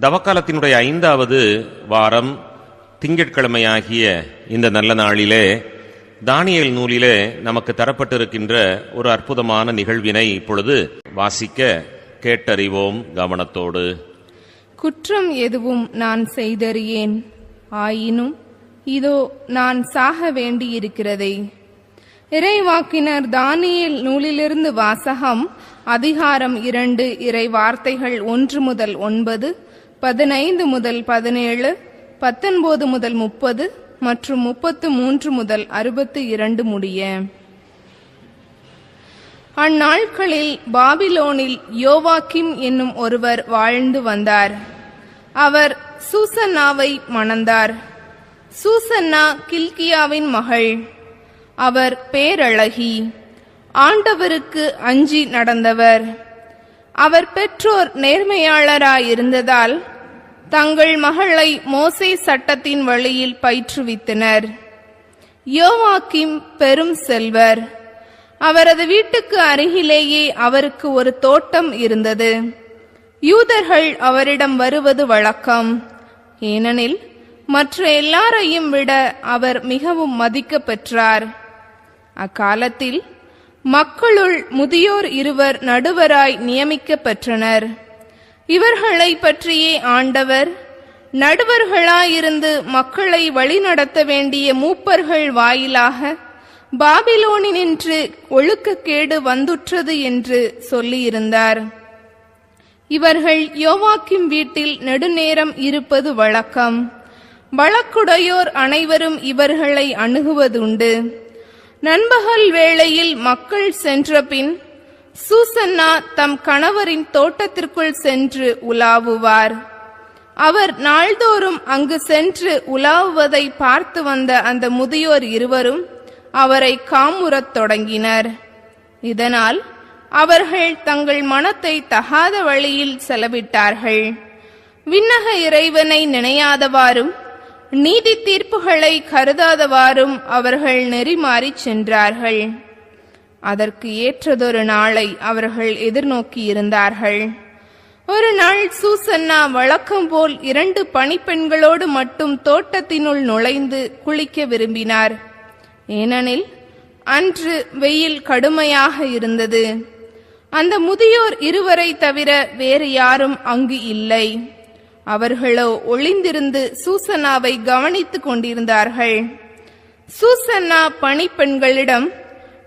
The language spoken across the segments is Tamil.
தவக்காலத்தினுடைய ஐந்தாவது வாரம் திங்கட்கிழமையாகிய இந்த நல்ல நாளிலே தானியல் நூலிலே நமக்கு தரப்பட்டிருக்கின்ற ஒரு அற்புதமான நிகழ்வினை இப்பொழுது வாசிக்க கேட்டறிவோம் கவனத்தோடு. குற்றம் எதுவும் நான் செய்தறியேன். ஆயினும் இதோ நான் சாக வேண்டியிருக்கிறதே. இறைவாக்கினர் தானியல் நூலிலிருந்து வாசகம் அதிகாரம் இரண்டு இறை வார்த்தைகள் ஒன்று முதல் ஒன்பது பதினைந்து முதல் பதினேழு பத்தொன்பது முதல் முப்பது மற்றும் முப்பத்து மூன்று முதல் அறுபத்து இரண்டு முடிய. அந்நாட்களில் பாபிலோனில் யோவாக்கிம் என்னும் ஒருவர் வாழ்ந்து வந்தார். அவர் சூசன்னாவை மணந்தார். சூசன்னா கில்கியாவின் மகள். அவர் பேரழகி. ஆண்டவருக்கு அஞ்சி நடந்தவர். அவர் பெற்றோர் நேர்மையாளராயிருந்ததால் தங்கள் மகளை மோசே சட்டத்தின் வழியில் பயிற்றுவித்தனர். யோவாக்கிம் பெரும் செல்வர். அவரது வீட்டுக்கு அருகிலேயே அவருக்கு ஒரு தோட்டம் இருந்தது. யூதர்கள் அவரிடம் வருவது வழக்கம். ஏனெனில் மற்ற எல்லாரையும் விட அவர் மிகவும் மதிக்க பெற்றார். அக்காலத்தில் மக்களுள் முதியோர் இருவர் நடுவராய் நியமிக்கப் பெற்றனர் இவர்களை பற்றியே ஆண்டவர் நடுவர்களாயிருந்து மக்களை வழிநடத்த வேண்டிய மூப்பர்கள் வாயிலாக பாபிலோனினின்று ஒழுக்கக்கேடு வந்துற்றது என்று சொல்லியிருந்தார். இவர்கள் யோவாக்கிம் வீட்டில் நெடுநேரம் இருப்பது வழக்கம். வழக்குடையோர் அனைவரும் இவர்களை அணுகுவதுண்டு. நண்பகல் வேளையில் மக்கள் சென்றபின் சூசன்னா தம் கணவரின் தோட்டத்திற்குள் சென்று உலாவுவார். அவர் நாள்தோறும் அங்கு சென்று உலாவுவதை பார்த்து வந்த அந்த முதியோர் இருவரும் அவரை காமுறத் தொடங்கினர். இதனால் அவர்கள் தங்கள் மனத்தை தகாத வழியில் செலவிட்டார்கள். விண்ணக இறைவனை நினையாதவாறும் நீதி தீர்ப்புகளை கருதாதவாறும் அவர்கள் நெறிமாறிச் சென்றார்கள். அதற்கு ஏற்றதொரு நாளை அவர்கள் எதிர்நோக்கி இருந்தார்கள். ஒரு நாள் சூசன்னா வழக்கம் போல் இரண்டு பணிப்பெண்களோடு மட்டும் தோட்டத்தினுள் நுழைந்து குளிக்க விரும்பினார். ஏனெனில் அன்று வெயில் கடுமையாக இருந்தது. அந்த முதியோர் இருவரை தவிர வேறு யாரும் அங்கு இல்லை. அவர்களோ ஒளிந்திருந்து சூசனாவை கவனித்துக் கொண்டிருந்தார்கள். சூசன்னா பணிப்பெண்களிடம்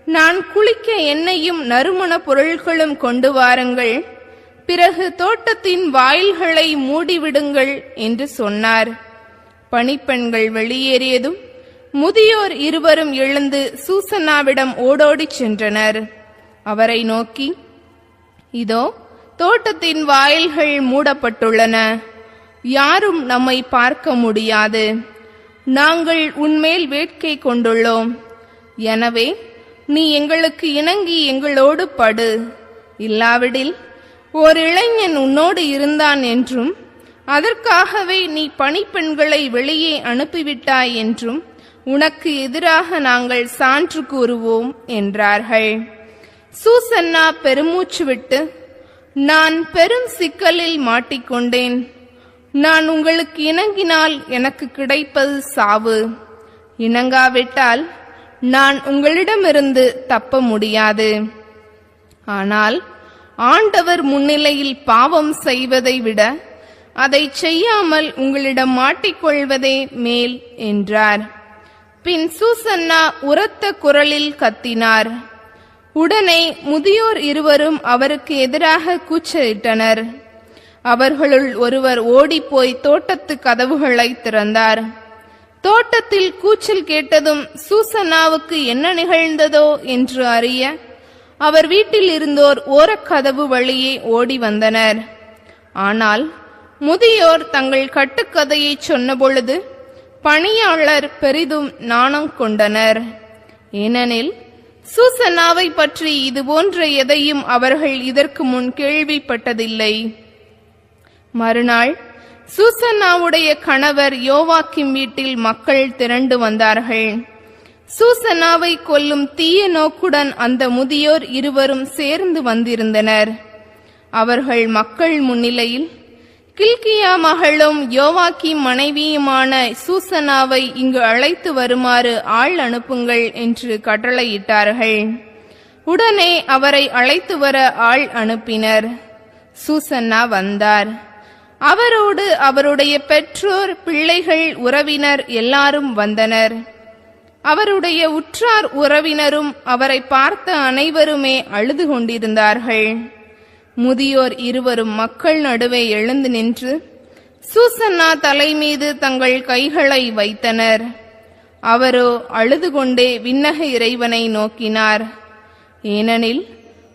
நான் குளிக்க எண்ணெயும் நறுமண பொருட்களும் கொண்டு வாருங்கள். பிறகு தோட்டத்தின் வாயில்களை மூடிவிடுங்கள் என்று சொன்னார். பணிப்பெண்கள் வெளியேறியதும் முதியோர் இருவரும் எழுந்து சூசன்னாவிடம் ஓடோடிச் சென்றனர். அவரை நோக்கி இதோ தோட்டத்தின் வாயில்கள் மூடப்பட்டுள்ளன. யாரும் நம்மை பார்க்க முடியாது. நாங்கள் உன்மேல் வேட்கை கொண்டுள்ளோம். எனவே நீ எங்களுக்கு இணங்கி எங்களோடு படு. இல்லாவிடில் ஓர் இளைஞன் உன்னோடு இருந்தான் என்றும் அதற்காகவே நீ பணிப்பெண்களை வெளியே அனுப்பிவிட்டாய் என்றும் உனக்கு எதிராக நாங்கள் சான்று கூறுவோம் என்றார்கள். சூசன்னா பெருமூச்சு விட்டு நான் பெரும் சிக்கலில் மாட்டிக்கொண்டேன். நான் உங்களுக்கு இணங்கினால் எனக்கு கிடைப்பது சாவு. இணங்காவிட்டால் நான் உங்களிடமிருந்து தப்ப முடியாது. ஆனால் ஆண்டவர் முன்னிலையில் பாவம் செய்வதை விட அதை செய்யாமல் உங்களிடம் மாட்டிக்கொள்வதே மேல் என்றார். பின் சூசன்னா உரத்த குரலில் கத்தினார். உடனே முதியோர் இருவரும் அவருக்கு எதிராக கூச்சலிட்டனர். அவர்களுள் ஒருவர் ஓடிப்போய் தோட்டத்து கதவுகளை திறந்தார். தோட்டத்தில் கூச்சல் கேட்டதும் சூசனாவுக்கு என்ன நிகழ்ந்ததோ என்று அறிய அவர் வீட்டில் இருந்தோர் ஓரக்கதவு வழியே ஓடி வந்தனர். ஆனால் முதியோர் தங்கள் கட்டுக்கதையை சொன்னபொழுது பணியாளர் பெரிதும் நாணம் கொண்டனர். ஏனெனில் சூசனாவை பற்றி இது போன்ற எதையும் அவர்கள் இதற்கு முன் கேள்விப்பட்டதில்லை. மறுநாள் சூசன்னாவுடைய கணவர் யோவாக்கிம் வீட்டில் மக்கள் திரண்டு வந்தார்கள். சூசனாவை கொல்லும் தீய நோக்குடன் அந்த முதியோர் இருவரும் சேர்ந்து வந்திருந்தனர். அவர்கள் மக்கள் முன்னிலையில் கில்கியா மகளும் யோவாக்கி மனைவியுமான சூசனாவை இங்கு அழைத்து வருமாறு ஆள் அனுப்புங்கள் என்று கட்டளையிட்டார்கள். உடனே அவரை அழைத்து வர ஆள் அனுப்பினர். சூசன்னா வந்தார். அவரோடு அவருடைய பெற்றோர் பிள்ளைகள் உறவினர் எல்லாரும் வந்தனர். அவருடைய உற்றார் உறவினரும் அவரை பார்த்த அனைவருமே அழுது கொண்டிருந்தார்கள். முதியோர் இருவரும் மக்கள் நடுவே எழுந்து நின்று சூசன்னா தலை மீது தங்கள் கைகளை வைத்தனர். அவரோ அழுது கொண்டே விண்ணக இறைவனை நோக்கினார். ஏனெனில்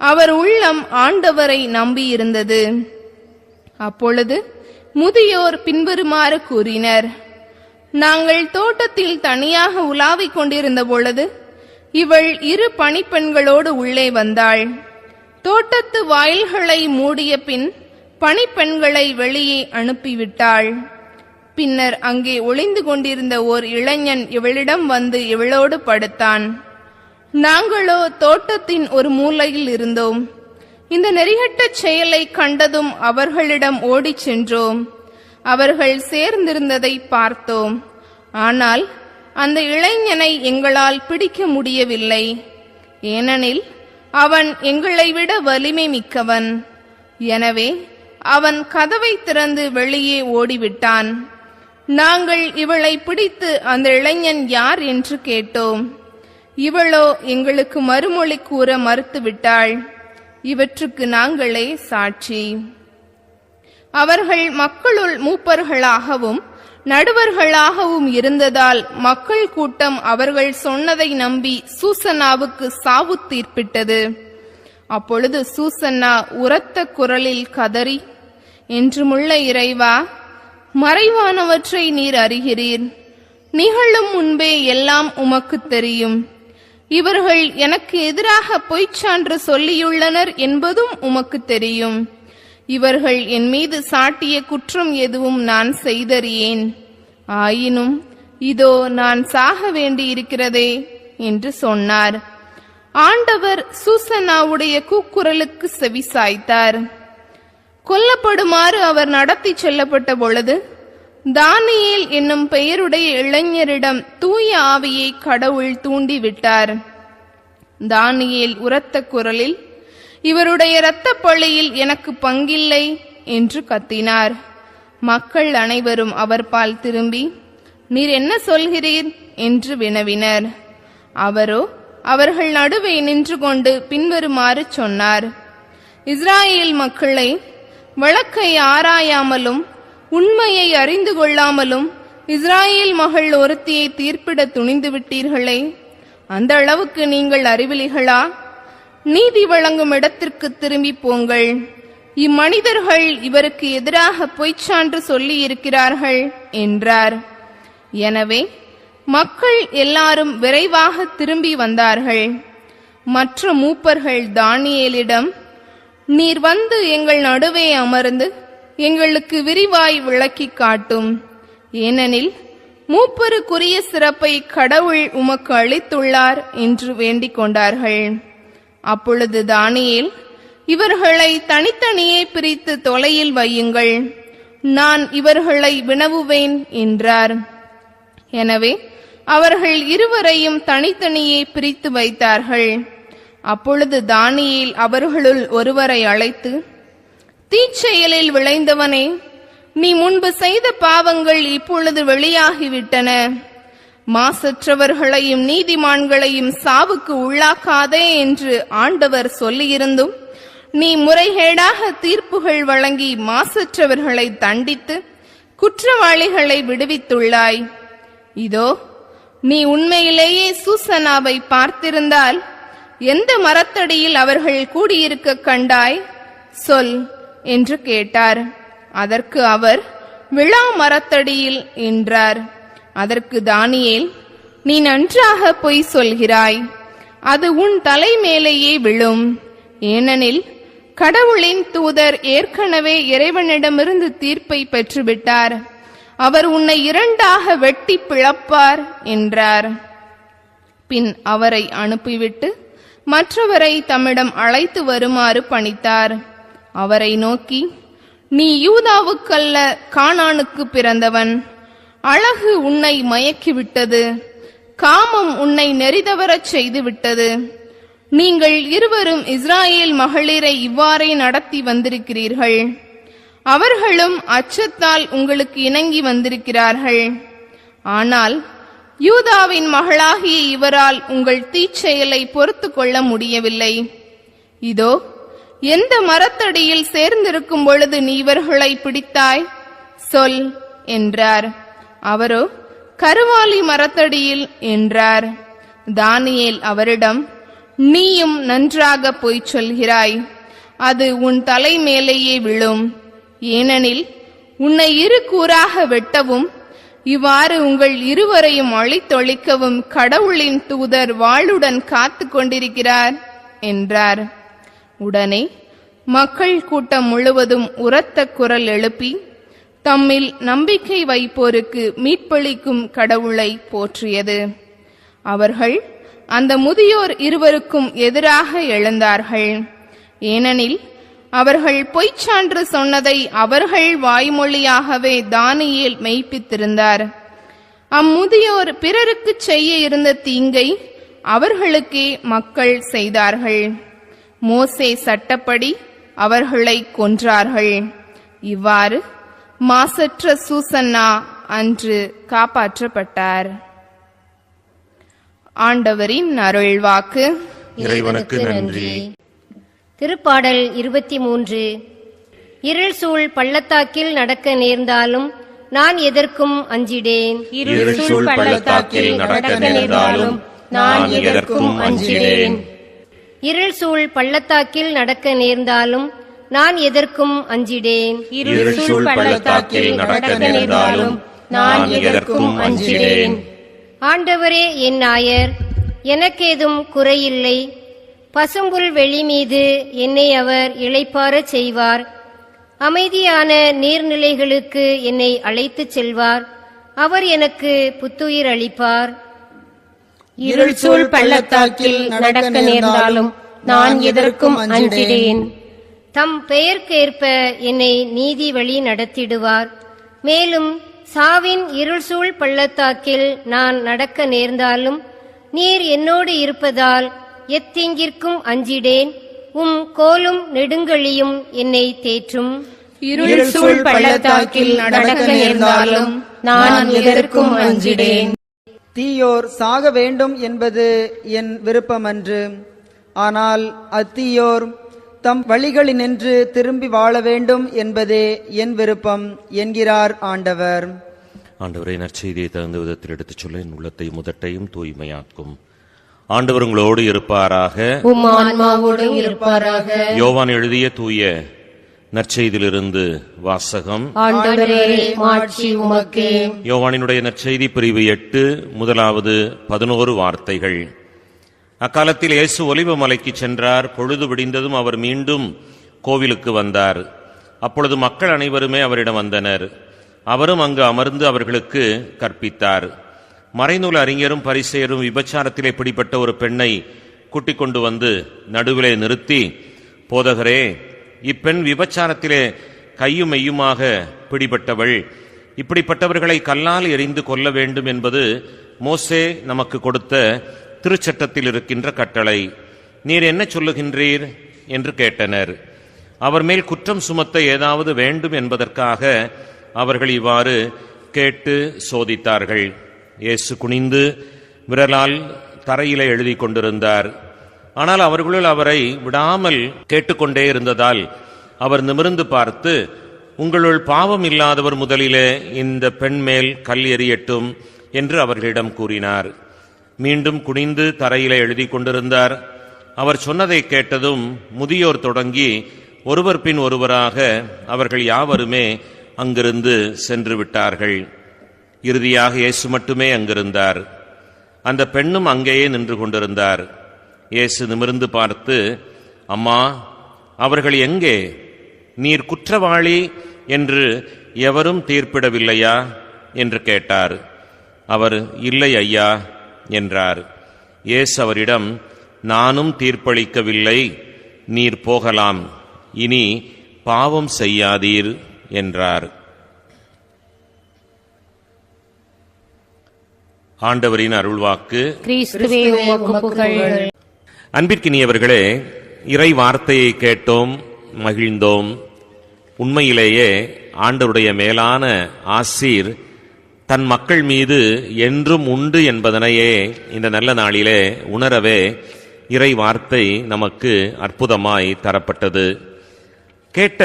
அவர் உள்ளம் ஆண்டவரை நம்பியிருந்தது. அப்பொழுது முதியோர் பின்வருமாறு கூறினர். நாங்கள் தோட்டத்தில் தனியாக உலாவிக் கொண்டிருந்த பொழுது இவள் இரு பணிப்பெண்களோடு உள்ளே வந்தாள். தோட்டத்து வாயில்களை மூடிய பின் பணிப்பெண்களை வெளியே அனுப்பிவிட்டாள். பின்னர் அங்கே ஒளிந்து கொண்டிருந்த ஓர் இளைஞன் இவளிடம் வந்து இவளோடு படுத்தான். நாங்களோ தோட்டத்தின் ஒரு மூலையில் இருந்தோம். இந்த நெறிகட்ட செயலை கண்டதும் அவர்களிடம் ஓடிச் சென்றோம். அவர்கள் சேர்ந்திருந்ததை பார்த்தோம். ஆனால் அந்த இளைஞனை எங்களால் பிடிக்க முடியவில்லை. ஏனெனில் அவன் எங்களை விட வலிமை மிக்கவன். எனவே அவன் கதவை திறந்து வெளியே ஓடிவிட்டான். நாங்கள் இவளை பிடித்து அந்த இளைஞன் யார் என்று கேட்டோம். இவளோ எங்களுக்கு மறுமொழி கூற மறுத்துவிட்டாள். இவற்றுக்கு நாங்களே சாட்சி. அவர்கள் மக்களுள் மூப்பர்களாகவும் நடுவர்களாகவும் இருந்ததால் மக்கள் கூட்டம் அவர்கள் சொன்னதை நம்பி சூசனாவுக்கு சாவு தீர்ப்பிட்டது. அப்பொழுது சூசன்னா உரத்த குரலில் கதறி என்றுமுள்ள இறைவா மறைவானவற்றை நீர் அறிகிறீர். நிகழும் முன்பே எல்லாம் உமக்குத் தெரியும். இவர்கள் எனக்கு எதிராக பொய்ச்சான்று சொல்லியுள்ளனர் என்பதும் உமக்கு தெரியும். இவர்கள் என் மீது சாட்டிய குற்றம் எதுவும் நான் செய்தறியேன். ஆயினும் இதோ நான் சாக வேண்டியிருக்கிறதே என்று சொன்னார். ஆண்டவர் சூசனாவுடைய கூக்குரலுக்கு செவி சாய்த்தார். கொல்லப்படுமாறு அவர் நடத்தி செல்லப்பட்ட பொழுது தானியேல் என்னும் பெயருடைய இளைஞரிடம் தூய ஆவியை கடவுள் தூண்டிவிட்டார். தானியேல் உரத்த குரலில் இவருடைய இரத்தப் பழியில் எனக்கு பங்கில்லை என்று கத்தினார். மக்கள் அனைவரும் அவர் பால் திரும்பி நீர் என்ன சொல்கிறீர்? என்று வினவினர். அவரோ அவர்கள் நடுவே நின்று கொண்டு பின்வருமாறு சொன்னார். இஸ்ராயேல் மக்களை வழக்கை ஆராயாமலும் உண்மையை அறிந்து கொள்ளாமலும் இஸ்ராயேல் மகள் ஒருத்தியை தீர்ப்பிட துணிந்து விட்டீர்களே. அந்த அளவுக்கு நீங்கள் அறிவிலிகளா? நீதி வழங்கும் இடத்திற்கு திரும்பி போங்கள். இம்மனிதர்கள் இவருக்கு எதிராக பொய்ச்சான்று சொல்லி இருக்கிறார்கள் என்றார். எனவே மக்கள் எல்லாரும் விரைவாக திரும்பி வந்தார்கள். மற்ற மூப்பர்கள் தானியேலிடம் நீர் வந்து எங்கள் நடுவே அமர்ந்து எங்களுக்கு விரிவாய் விளக்கிக் காட்டும். ஏனெனில் மூப்பருக்குரிய சிறப்பை கடவுள் உமக்கு அளித்துள்ளார் என்று வேண்டிக் கொண்டார்கள். அப்பொழுது தானியேல் இவர்களை தனித்தனியே பிரித்து தொலையில் வையுங்கள். நான் இவர்களை வினவுவேன் என்றார். எனவே அவர்கள் இருவரையும் தனித்தனியே பிரித்து வைத்தார்கள். அப்பொழுது தானியேல் அவர்களுள் ஒருவரை அழைத்து தீச்செயலில் விளைந்தவனே நீ முன்பு செய்த பாவங்கள் இப்பொழுது வெளியாகிவிட்டன. மாசற்றவர்களையும் நீதிமான்களையும் சாவுக்கு உள்ளாக்காதே என்று ஆண்டவர் சொல்லியிருந்தும் நீ முறைகேடாக தீர்ப்புகள் வழங்கி மாசற்றவர்களை தண்டித்து குற்றவாளிகளை விடுவித்துள்ளாய். இதோ நீ உண்மையிலேயே சூசனாவை பார்த்திருந்தால் எந்த மரத்தடியில் அவர்கள் கூடியிருக்க கண்டாய்? சொல். என்று கேட்டார். அதற்கு அவர் விழா மரத்தடியில் என்றார். அதற்கு தானியேல் நீ நன்றாக பொய் சொல்கிறாய். அது உன் தலை மேலேயே விழும். ஏனெனில் கடவுளின் தூதர் ஏற்கனவே இறைவனிடமிருந்து தீர்ப்பை பெற்றுவிட்டார். அவர் உன்னை இரண்டாக வெட்டி பிளப்பார் என்றார். பின் அவரை அனுப்பிவிட்டு மற்றவரை தம்மிடம் அழைத்து வருமாறு பணித்தார். அவரை நோக்கி நீ யூதாவுக்கல்ல காணானுக்கு பிறந்தவன். அழகு உன்னை மயக்கிவிட்டது. காமம் உன்னை நெறிதவரச் செய்து விட்டது நீங்கள் இருவரும் இஸ்ராயேல் மகளிரை இவ்வாறே நடத்தி வந்திருக்கிறீர்கள். அவர்களும் அச்சத்தால் உங்களுக்கு இணங்கி வந்திருக்கிறார்கள். ஆனால் யூதாவின் மகளாகிய இவரால் உங்கள் தீச்செயலை பொறுத்து கொள்ள முடியவில்லை. இதோ எந்த மரத்தடியில் சேர்ந்திருக்கும் பொழுது நீ இவர்களை பிடித்தாய்? சொல் என்றார். அவரோ கருவாலி மரத்தடியில் என்றார். தானியேல் அவரிடம் நீயும் நன்றாக போய் சொல்கிறாய். அது உன் தலை மேலேயே விழும். ஏனெனில் உன்னை இரு கூறாக வெட்டவும் இவ்வாறு உங்கள் இருவரையும் அழித்தொழிக்கவும் கடவுளின் தூதர் வாளுடன் காத்து கொண்டிருக்கிறார் என்றார். உடனே மக்கள் கூட்டம் முழுவதும் உரத்த குரல் எழுப்பி தம்மில் நம்பிக்கை வைப்போருக்கு மீட்பளிக்கும் கடவுளை போற்றியது. அவர்கள் அந்த முதியோர் இருவருக்கும் எதிராக எழுந்தார்கள். ஏனெனில் அவர்கள் பொய்ச் சான்று சொன்னதை அவர்கள் வாய்மொழியாகவே தானியில் மெய்ப்பித்திருந்தார். அம்முதியோர் பிறருக்குச் செய்ய இருந்த தீங்கை அவர்களுக்கே மக்கள் செய்தார்கள். மோசே சட்டப்படி அவர்களை கொன்றார்கள். இவ்வாறு மாசற்ற சூசன்னா அன்று காப்பாற்றப்பட்டார். ஆண்டவரின் அருள்வாக்கு. இறைவனுக்கு நன்றி. திருப்பாடல் இருபத்தி மூன்று இருள் சூழ் பள்ளத்தாக்கில் நடக்க நேர்ந்தாலும் நான் எதற்கும் அஞ்சிடேன். இருள் சூழ் பள்ளத்தாக்கில் நடக்க நேர்ந்தாலும் நான் எதற்கும் அஞ்சிடேன். இருள் சூழ் பள்ளத்தாக்கில் நடக்க நேர்ந்தாலும் நான் எதற்கும் அஞ்சிடேன். இருள் சூழ் பள்ளத்தாக்கில் நடக்க நேர்ந்தாலும் நான் எதற்கும் அஞ்சிடேன். ஆண்டவரே என் நாயர் எனக்கேதும் குறையில்லை. பசும்புல் வெளி மீது என்னை அவர் இளைப்பாரச் செய்வார். அமைதியான நீர்நிலைகளுக்கு என்னை அழைத்துச் செல்வார். அவர் எனக்கு புத்துயிர் அளிப்பார். இருள் சூழ் பள்ளத்தாக்கில் நடக்க நேர்ந்தாலும் நான் எதற்கும் அஞ்சிடேன். தம் பெயர்க்கேற்ப என்னை நீதி வழி நடத்திடுவார். மேலும் சாவின் இருள் சூழ் பள்ளத்தாக்கில் நான் நடக்க நேர்ந்தாலும் நீர் என்னோடு இருப்பதால் எத்தீங்கிற்கும் அஞ்சிடேன். உம் கோலும் நெடுங்கழியும் என்னை தேற்றும். இருள் சூழ் பள்ளத்தாக்கில் நடக்க நேர்ந்தாலும் நான் எதற்கும் அஞ்சிடேன். தீயோர் சாக வேண்டும் என்பது என் விருப்பமன்று. ஆனால் அத்தீயோர் தம் வழிகளினின்று திரும்பி வாழ வேண்டும் என்பதே என் விருப்பம் என்கிறார் ஆண்டவர். ஆண்டவரை நற்செய்தியை தகுந்த விதத்தில் எடுத்துச் சொல்ல என் உள்ளத்தை முதட்டையும் தூய்மையாக்கும். ஆண்டவர் உங்களோடு இருப்பாராக. இருப்பாராக. யோவான் எழுதிய தூய நற்செய்தியிலிருந்து வாசகம். யோவானினுடைய நற்செய்தி பிரிவு எட்டு முதலாவது பதினோரு வார்த்தைகள். அக்காலத்தில் இயேசு ஒலிவ மலைக்கு சென்றார். பொழுது விடிந்ததும் அவர் மீண்டும் கோவிலுக்கு வந்தார். அப்பொழுது மக்கள் அனைவருமே அவரிடம் வந்தனர். அவரும் அங்கு அமர்ந்து அவர்களுக்கு கற்பித்தார். மறைநூல் அறிஞரும் பரிசெயரும் விபச்சாரத்திலே பிடிப்பட்ட ஒரு பெண்ணை கூட்டிக் கொண்டு வந்து நடுவிலே நிறுத்தி போதகரே இப்பெண் விபச்சாரத்திலே கையும் மெய்யுமாக பிடிபட்டவள். இப்படிப்பட்டவர்களை கல்லால் எறிந்து கொல்ல வேண்டும் என்பது மோசே நமக்கு கொடுத்த திருச்சட்டத்தில் இருக்கின்ற கட்டளை. நீர் என்ன சொல்லுகின்றீர்? என்று கேட்டனர். அவர் மேல் குற்றம் சுமத்த ஏதாவது வேண்டும் என்பதற்காக அவர்கள் இவ்வாறு கேட்டு சோதித்தார்கள். இயேசு குனிந்து விரலால் தரையிலே எழுதி கொண்டிருந்தார். ஆனால் அவர்களுள் அவரை விடாமல் கேட்டுக்கொண்டே இருந்ததால் அவர் நிமிர்ந்து பார்த்து உங்களுள் பாவம் இல்லாதவர் முதலிலே இந்த பெண் மேல் கல் எறியட்டும் என்று அவர்களிடம் கூறினார். மீண்டும் குனிந்து தரையிலே எழுதி கொண்டிருந்தார். அவர் சொன்னதை கேட்டதும் முதியோர் தொடங்கி ஒருவர் பின் ஒருவராக அவர்கள் யாவருமே அங்கிருந்து சென்று விட்டார்கள். இறுதியாக இயேசு மட்டுமே அங்கிருந்தார். அந்த பெண்ணும் அங்கேயே நின்று கொண்டிருந்தார். இயேசு நிமிர்ந்து பார்த்து அம்மா அவர்கள் எங்கே? நீர் குற்றவாளி என்று எவரும் தீர்ப்பிடவில்லையா? என்று கேட்டார். அவர் இல்லை ஐயா என்றார். இயேசு அவரிடம் நானும் தீர்ப்பளிக்கவில்லை நீர் போகலாம் இனி பாவம் செய்யாதீர் என்றார். ஆண்டவரின் அருள்வாக்கு. அன்பிற்கினியவர்களே இறை வார்த்தையை கேட்டோம் மகிழ்ந்தோம். உண்மையிலேயே ஆண்டருடைய மேலான ஆசீர் தன் மக்கள் மீது என்றும் உண்டு என்பதனையே இந்த நல்ல நாளிலே உணரவே இறை வார்த்தை நமக்கு அற்புதமாய் தரப்பட்டது. கேட்ட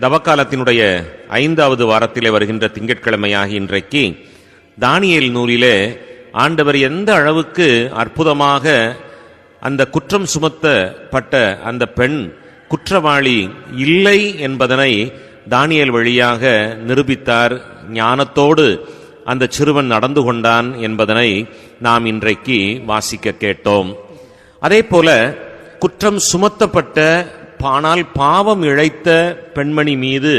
தவக்காலத்தினுடைய ஐந்தாவது வாரத்திலே வருகின்ற திங்கட்கிழமையாகி இன்றைக்கு தானியல் நூலிலே ஆண்டவர் எந்த அளவுக்கு அற்புதமாக அந்த குற்றம் சுமத்தப்பட்ட அந்த பெண் குற்றவாளி இல்லை என்பதனை தானியல் வழியாக நிரூபித்தார். ஞானத்தோடு அந்த சிறுவன் நடந்து கொண்டான் என்பதனை நாம் இன்றைக்கு வாசிக்க கேட்டோம். அதே போல குற்றம் சுமத்தப்பட்ட ஆனால் பாவம் இழைத்த பெண்மணி மீது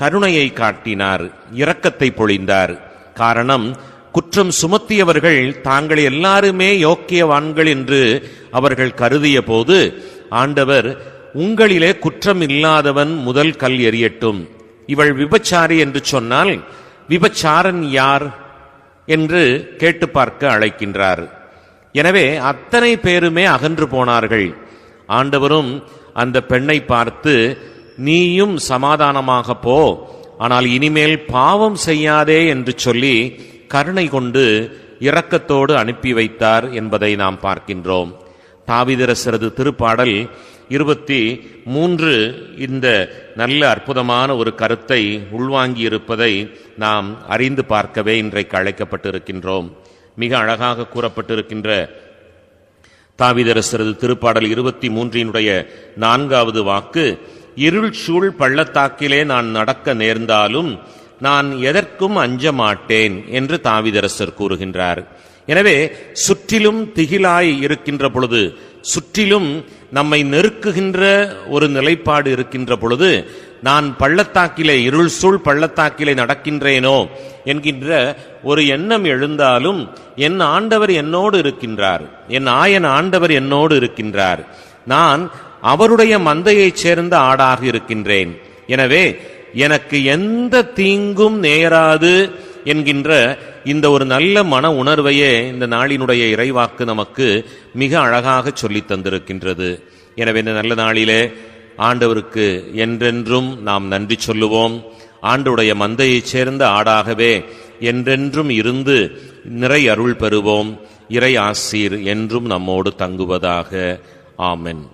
கருணையை காட்டினார். இரக்கத்தை பொழிந்தார். காரணம் குற்றம் சுமத்தியவர்கள் தாங்கள் எல்லாருமே யோக்கியவான்கள் என்று அவர்கள் கருதிய போது ஆண்டவர் உங்களிலே குற்றம் இல்லாதவன் முதல் கல் எறியட்டும். இவள் விபச்சாரி என்று சொன்னால் விபச்சாரன் யார்? என்று கேட்டு பார்க்க அழைக்கின்றார். எனவே அத்தனை பேருமே அகன்று போனார்கள். ஆண்டவரும் அந்த பெண்ணை பார்த்து நீயும் சமாதானமாக போ. ஆனால் இனிமேல் பாவம் செய்யாதே என்று சொல்லி கருணை கொண்டு இரக்கத்தோடு அனுப்பி வைத்தார் என்பதை நாம் பார்க்கின்றோம். தாவிதரசரது திருப்பாடல் இருபத்தி மூன்று இந்த நல்ல அற்புதமான ஒரு கருத்தை உள்வாங்கி இருப்பதை நாம் அறிந்து பார்க்கவே இன்றைக்கு அழைக்கப்பட்டிருக்கின்றோம். மிக அழகாக கூறப்பட்டிருக்கின்ற தாவிதரசரது திருப்பாடல் இருபத்தி மூன்றினுடைய நான்காவது வாக்கு இருள் சூழ் பள்ளத்தாக்கிலே நான் நடக்க நேர்ந்தாலும் நான் எதற்கும் அஞ்ச மாட்டேன் என்று தாவிதரசர் கூறுகின்றார். எனவே சுற்றிலும் திகிலாய் இருக்கின்ற பொழுது சுற்றிலும் நம்மை நெருக்குகின்ற ஒரு நிலைப்பாடு இருக்கின்ற பொழுது நான் பள்ளத்தாக்கிலே இருள் சூழ் பள்ளத்தாக்கிலே நடக்கின்றேனோ என்கின்ற ஒரு எண்ணம் எழுந்தாலும் என் ஆண்டவர் என்னோடு இருக்கின்றார். என் ஆயன் ஆண்டவர் என்னோடு இருக்கின்றார். நான் அவருடைய மந்தையைச் சேர்ந்த ஆடாக இருக்கின்றேன். எனவே எனக்கு எந்த தீங்கும் நேராது என்கின்ற இந்த ஒரு நல்ல மன உணர்வையே இந்த நாளினுடைய இறைவாக்கு நமக்கு மிக அழகாக சொல்லித் தந்திருக்கின்றது. எனவே இந்த நல்ல நாளிலே ஆண்டவருக்கு என்றென்றும் நாம் நன்றி சொல்லுவோம். ஆண்டுடைய மந்தையைச் சேர்ந்த ஆடாகவே என்றென்றும் இருந்து நிறை அருள் பெறுவோம். இறை ஆசீர் என்றும் நம்மோடு தங்குவதாக. ஆமென்.